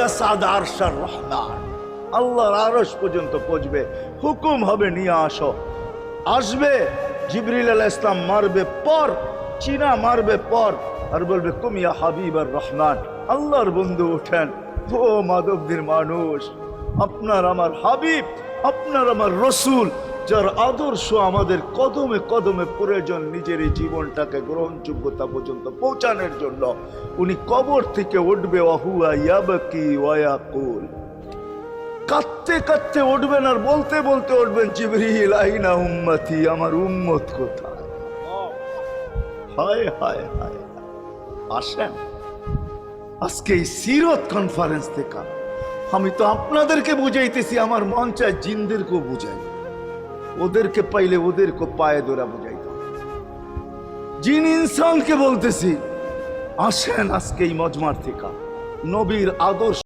ইয়াসাদ আরশার রহমান। আল্লাহর আরশ পর্যন্ত পৌঁছবে, হুকুম হবে, নিয়ে আসো। আসবে, জিবরিল আলাহ ইসলাম মারবে পর, চীনা মারবে পর, আর বলবে কুমিয়া হাবিব আর রহমান, আল্লাহর বন্ধু উঠেন। ও মাধবদের মানুষ, আপনার আমার হাবিব, আপনার আমার রসুল যার আদর্শ আমাদের কদমে কদমে প্রয়োজন নিজের এই জীবনটাকে গ্রহণযোগ্যতা পর্যন্ত পৌঁছানোর জন্য। উনি কবর থেকে উঠবে অহুয়া ইয়াবকি ওয়াকুল কাঁদতে কাঁদতে উঠবেন আর বলতে বলতে উঠবেন, জিবরিল, আইনা উম্মতি? আমার উম্মত কোথায়? হায় হায়। আসেন। আজকে এই সিরত কনফারেন্স থেকে আমি তো আপনাদেরকে বুঝাইতেছি, আমার মন চায় জিনদেরকেও বুঝাই। ওদেরকে পাইলে ওদেরকে পায়ে দোরা বুঝাইতাম জিন ইনসানকে বলতেছি, আসেন আজকে এই মজমার থেকে। নবীর আদর্শ